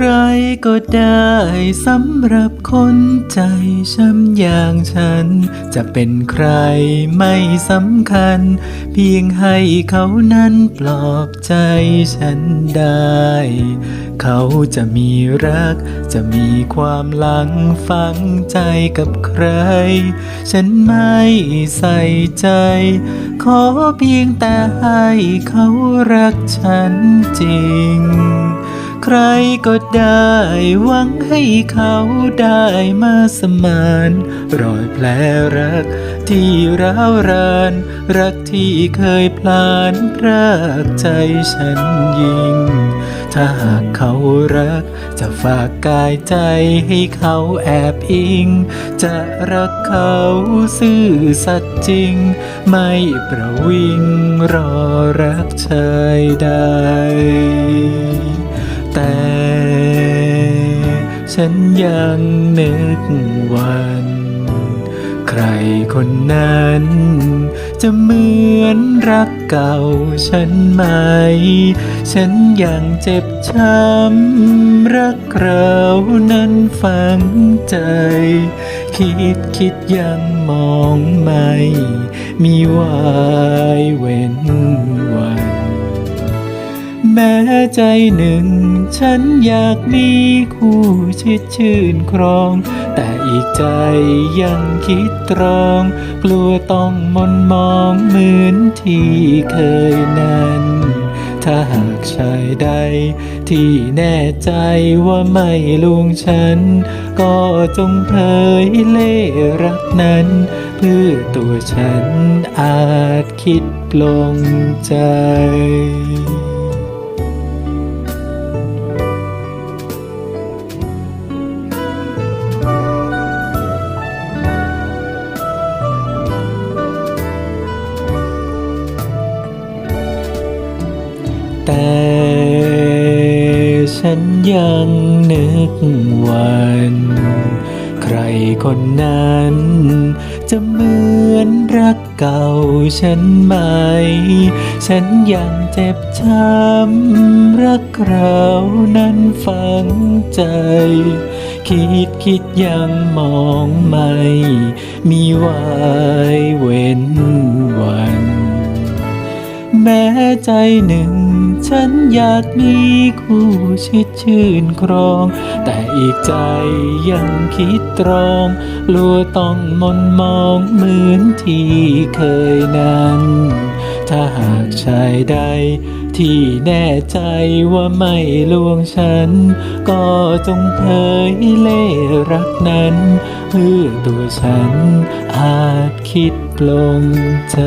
ใครก็ได้สำหรับคนใจช้ำอย่างฉัน จะเป็นใครไม่สำคัญ เพียงให้เขานั้นปลอบใจฉันได้ เขาจะมีรัก จะมีความหลังฝังใจกับใคร ฉันไม่ใส่ใจ ขอเพียงแต่ให้เขารักฉันจริง ใครก็ได้หวังให้เขาได้มาสมาน รอยแผลรักที่ร้าวราน รักที่เคยพลานพรากใจฉันยิ่ง ถ้าหากเขารัก จะฝากกายใจให้เขาแอบอิง จะรักเขาซื่อสัตย์จริง ไม่ประวิงรอรักชายใด แต่ฉันยังนึกวัน ใครคนนั้น จะเหมือนรักเก่าฉันไหม ฉันยังเจ็บช้ำรักเรานั้นฝังใจ คิดคิดยังมองไม่ มีวายเว้นวัน แม้ใจหนึ่ง ฉันอยากมีคู่ชิดชื่นครอง แต่อีกใจยังคิดตรอง กลัวต้องมนมองเหมือนที่เคยนั้นถ้าหากชายใด ที่แน่ใจว่าไม่ลวงฉัน ก็จงเผยเล่รักนั้น เพื่อตัวฉันอาจคิดปลงใจ แต่ฉันยังนึกวัน ใครคนนั้น จะเหมือนรักเก่าฉันไหม ฉันยังเจ็บช้ำรักเรานั้นฝังใจ คิดคิดยังมองไม่ มีวายเว้นวัน แม้ใจหนึ่ง ฉันอยากมีคู่ชิดชื่นครอง แต่อีกใจยังคิดตรองลัวต้องมนมองเหมือนที่เคยนั้น ถ้าหากชายใด ที่แน่ใจว่าไม่ลวงฉัน ก็จงเผยเล่รักนั้น เพื่อตัวฉันอาจคิดปลงใจ